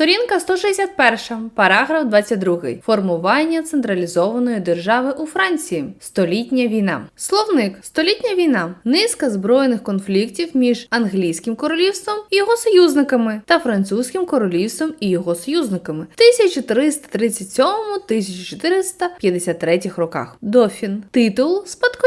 Сторінка 161, параграф 22. Формування централізованої держави у Франції. Столітня війна. Словник Столітня війна. Низка збройних конфліктів між англійським королівством і його союзниками та французьким королівством і його союзниками в 1337-1453 роках. Дофін. Титул спадкоємця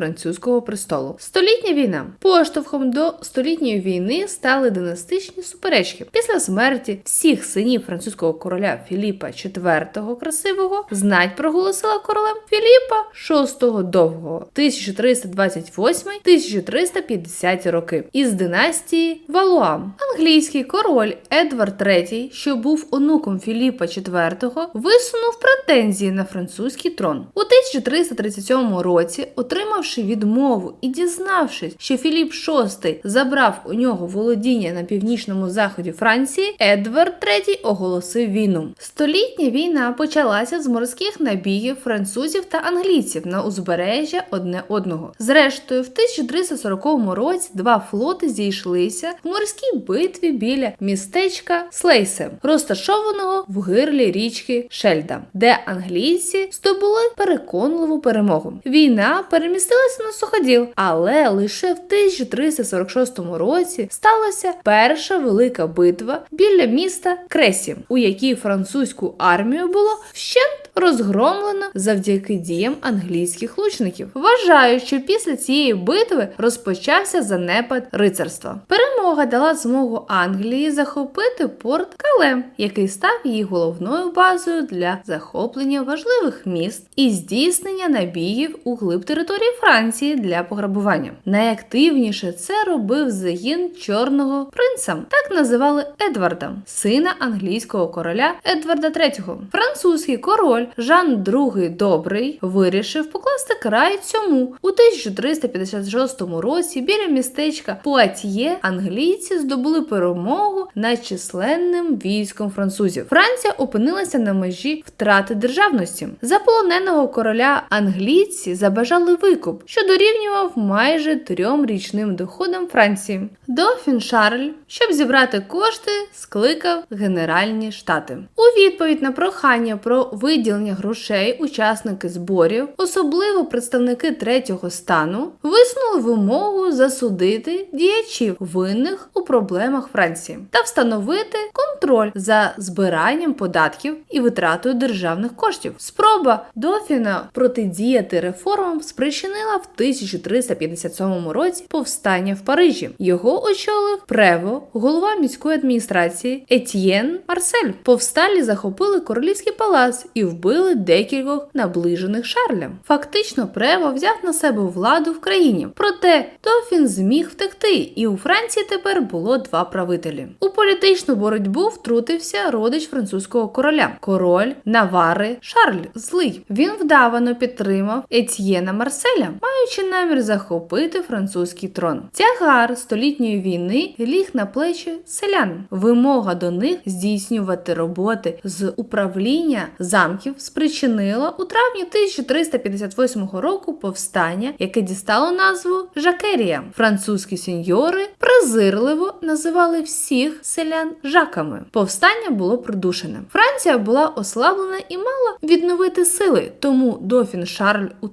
французького престолу. Столітня війна. Поштовхом до столітньої війни стали династичні суперечки. Після смерті всіх синів французького короля Філіпа IV Красивого знать проголосила королем Філіпа VI Довгого 1328-1350 роки із династії Валуа. Англійський король Едвард III, що був онуком Філіпа IV, висунув претензії на французький трон. У 1337 році, отримавши відмову і дізнавшись, що Філіп VI забрав у нього володіння на північному заході Франції, Едвард III оголосив війну. Столітня війна почалася з морських набігів французів та англійців на узбережжя одне одного. Зрештою, в 1340 році два флоти зійшлися в морській битві біля містечка Слейсе, розташованого в гирлі річки Шельда, де англійці здобули переконливу перемогу. Війна перемістилася на суходіл, але лише в 1346 році сталася перша велика битва біля міста Кресі, у якій французьку армію було вщент розгромлено завдяки діям англійських лучників. Вважають, що після цієї битви розпочався занепад рицарства. Перемога дала змогу Англії захопити порт Кале, який став її головною базою для захоплення важливих міст і здійснення набігів у глиб території Франції для пограбування. Найактивніше це робив загін чорного принца, так називали Едварда, сина англійського короля Едварда III. Французький король Жан II Добрий вирішив покласти край цьому у 1356 році. Біля містечка Пуатьє англійці здобули перемогу над численним військом французів. Франція опинилася на межі втрати державності. Заполоненого короля англійці забажали викуп, що дорівнював майже трьом річним доходам Франції. Дофін Шарль, щоб зібрати кошти, скликав Генеральні штати. У відповідь на прохання про виділення грошей учасники зборів, особливо представники третього стану, висунули вимогу засудити діячів винних у проблемах Франції та встановити контроль за збиранням податків і витратою державних коштів. Спроба Дофіна протидіяти реформам спричинила в 1357 році повстання в Парижі. Його очолив Прево, голова міської адміністрації Етьєн Марсель. Повсталі захопили королівський палац і вбили декількох наближених Шарлям. Фактично, Прево взяв на себе владу в країні. Проте Дофін зміг втекти, і у Франції тепер було два правителі. У політичну боротьбу втрутився родич французького короля, король Навари Шарль Злий. Він вдавано підтримав Етьєна Марселя, маючи намір захопити французький трон. Тягар столітньої війни ліг на плечі селян. Вимога до них здійснювати роботи з управління замків спричинила у травні 1358 року повстання, яке дістало назву Жакерія. Французькі сеньори презирливо називали всіх селян жаками. Повстання було придушене. Франція була ослаблена і мала відновити сили, тому Дофін Шарль у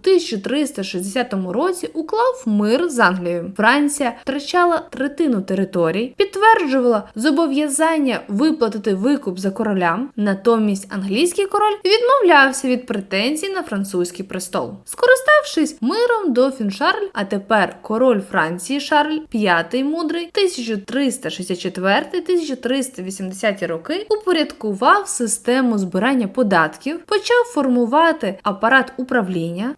1360 році уклав мир з Англією. Франція втрачала третину територій, підтверджувала зобов'язання виплатити викуп за королям. Натомість англійський король відмовлявся від претензій на французький престол. Скориставшись миром, Дофін Шарль, а тепер король Франції Шарль V мудрий 1364-1380 роки упорядкував систему збирання податків, почав формувати апарат управління,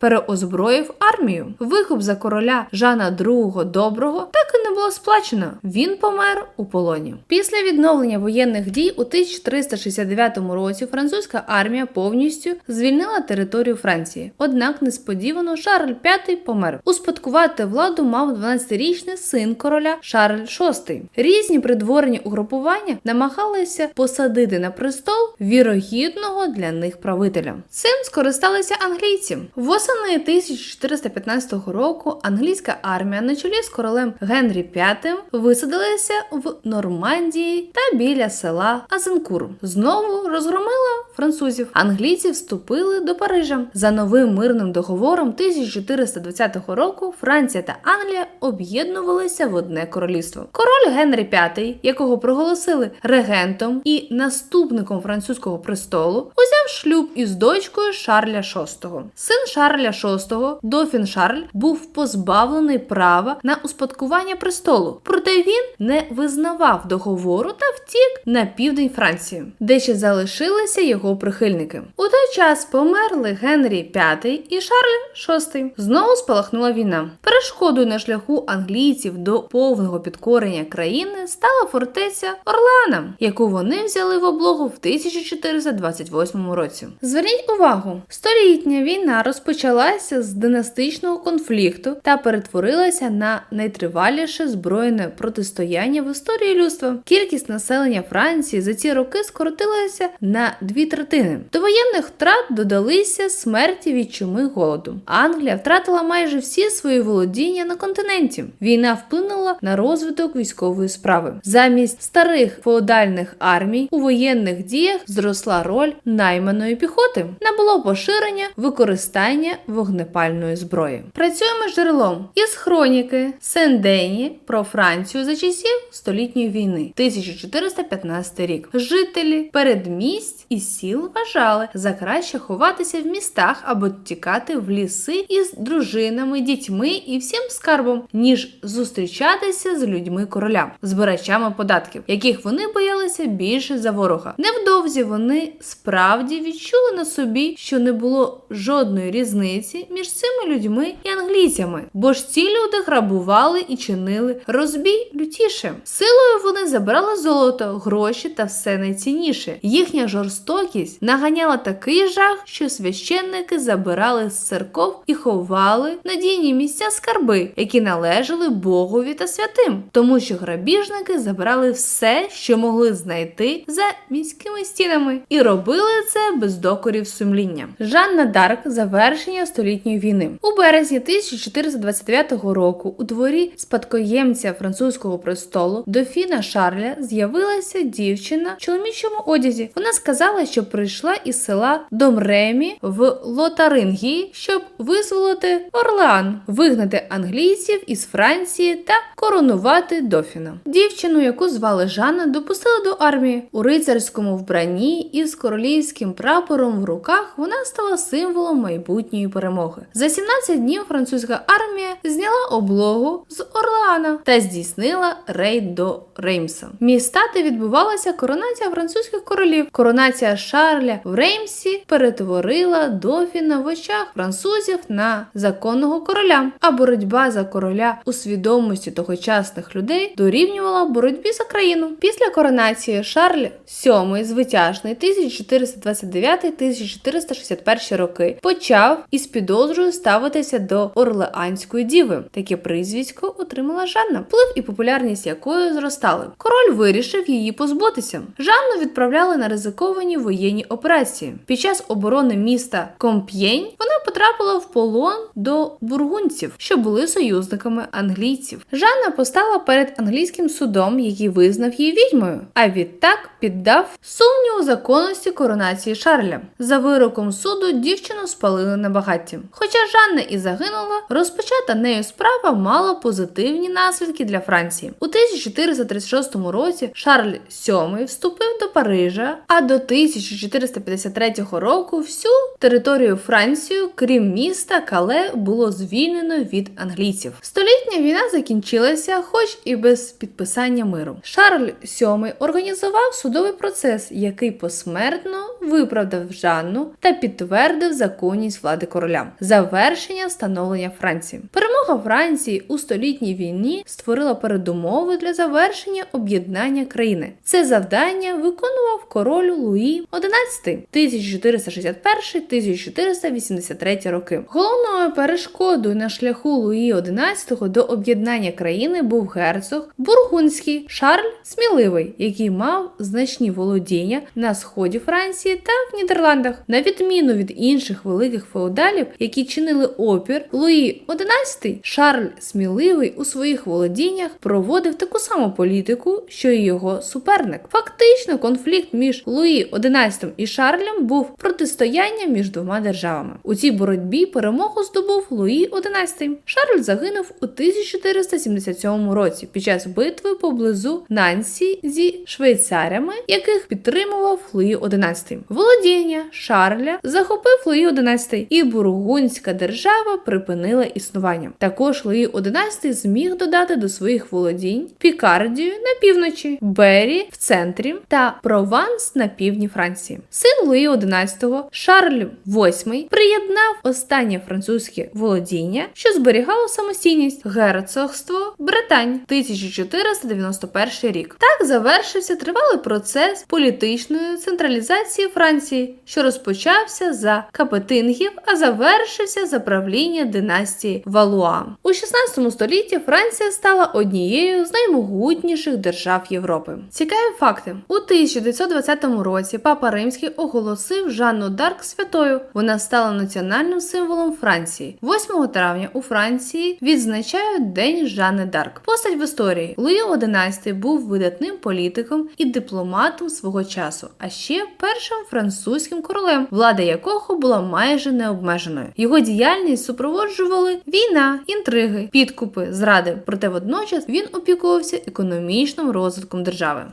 переозброїв армію. Викуп за короля Жана II Доброго так і не було сплачено. Він помер у полоні. Після відновлення воєнних дій у 1369 році французька армія повністю звільнила територію Франції. Однак несподівано Шарль V помер. Успадкувати владу мав 12-річний син короля Шарль VI. Різні придворні угрупування намагалися посадити на престол вірогідного для них правителя. Цим скористалися англійці. Восени 1415 року англійська армія на чолі з королем Генрі V висадилася в Нормандії та біля села Азенкур. Знову розгромила французів. Англійці вступили до Парижа. За новим мирним договором 1420 року Франція та Англія об'єднувалися в одне королівство. Король Генрі V, якого проголосили регентом і наступником французького престолу, узяв шлюб із дочкою Шарля VI. Син Шарля VI, дофін Шарль, був позбавлений права на успадкування престолу, проте він не визнавав договору та втік на південь Франції, де ще залишилися його прихильники. У той час померли Генрі V і Шарль VI. Знову спалахнула війна. Перешкодою на шляху англійців до повного підкорення країни стала фортеця Орлеана, яку вони взяли в облогу в 1428 році. Зверніть увагу, столітня війна розпочалася з династичного конфлікту та перетворилася на найтриваліше збройне протистояння в історії людства. Кількість населення Франції за ці роки скоротилася на дві третини. До воєнних втрат додалися смерті від чуми голоду. Англія втратила майже всі свої володіння на континенті. Війна вплинула на розвиток військової справи. Замість старих феодальних армій у воєнних діях зросла роль найманої піхоти. Набуло поширення використання вогнепальної зброї. Працюємо джерелом із хроніки Сен-Дені про Францію за часів столітньої війни, 1415 рік. Жителі передмість і сіл вважали за краще ховатися в містах або тікати в ліси із дружинами, дітьми і всім скарбом, ніж зустрічатися з людьми короля, збирачами податків, яких вони боялися більше за ворога. Невдовзі вони справді відчули на собі, що не було жодної різниці між цими людьми і англійцями, бо ж ці люди грабували і чинили розбій лютіше. Силою вони забрали золото, гроші та все найцінніше. Їхня жорстокість наганяла такий жах, що священники забирали з церков і ховали надійні місця скарби, які належали Богові та святим, тому що грабіжники забрали все, що могли знайти за міськими стінами, і робили це без докорів сумління. Жанна Дарк завершення столітньої війни у березні 1429 року у дворі спадкоємця французького престолу дофіна Шарля з'явилася дівчина в чоловічому одязі. Вона сказала, що прийшла із села Домремі в Лотарингії, щоб визволити Орлеан, вигнати англійців із Франції та коронувати дофіна. Дівчину, яку звали Жанна, допустили до армії у рицарському вбранні із королівським прапором в руках. Вона стала символом майбутньої перемоги. За 17 днів французька армія зняла облогу з Орлеана та здійснила рейд до Реймса. Міста, де відбувалася коронація французьких королів. Коронація Шарля в Реймсі перетворила дофіна в очах французів на законного короля. А боротьба за короля у свідомості тогочасних людей дорівнювала боротьбі за країну. Після коронації Шарль VII звитяжний 1429-1461 роки почав із підозрою ставитися до Орлеанської діви. Таке прізвисько отримала Жанна, вплив і популярність якої зростали. Король вирішив її позбутися. Жанну відправляли на ризиковані воєнні операції. Під час оборони міста Комп'єнь вона потрапила в полон до бургунців, що були союзниками англійців. Жанна постала перед англійським судом, який визнав її відьмою, а відтак піддав сумніву законності коронації Шарля. За вироком суду дівчину спалили на багатті. Хоча Жанна і загинула, розпочата нею справа мала позитивні наслідки для Франції. У 1436 році Шарль VII вступив до Парижа, а до 1453 року всю територію Францію, крім міста Кале, було звільнено від англійців. Столітня війна закінчилася, хоч і без підписання миру. Шарль VII організував судовий процес, який посмертно виправдав Жанну та підтвердив законність влади короля. Завершення встановлення Франції. Перемога Франції у столітній війні створила передумови для завершення об'єднання країни. Це завдання виконував король Луї XI 1461-1483 роки. Головною перешкодою на шляху Луї XI до об'єднання країни був герцог Бургундський Шарль Сміливий, який мав значні володіння на сході Франції та в Нідерландах. На відміну від інших великих феодалів, які чинили опір, Луї XI Шарль Сміливий у своїх володіннях проводив таку саму політику, що й його суперник. Фактично, конфлікт між Луї XI і Шарлем був протистоянням між двома державами. У цій боротьбі перемогу здобув Луї XI. Шарль загинув у 1477 році під час битви поблизу Нансі зі швейцарями, яких підтримував Луї XI. Володіння Шарля захопив Луї XI, і Бургундська держава припинила існування. Також Луї XI зміг додати до своїх володінь Пікардію на півночі, Бері в центрі та Прованс на півдні Франції. Син Луї XI Шарль VIII приєднав останнє французьке володіння, що зберігало самостійність герцогство Британь 1491 рік. Так завершився тривалий процес політичної централізації Франції, що розпочався за капетингів, а завершився за правління династії Валуа. У 16 столітті Франція стала однією з наймогутніших держав Європи. Цікаві факти: у 1920 році Папа Римський оголосив Жанну Дарк святою. Вона стала національним символом Франції. 8 травня у Франції відзначають День Жанни Дарк. Постать в історії Луї XI був видатним політиком і дипломатом свого часу, а ще першим французьким королем, влада якого була майже необмеженою. Його діяльність супроводжували війна, інтриги, підкупи, зради. Проте водночас він опікувався економічним розвитком держави.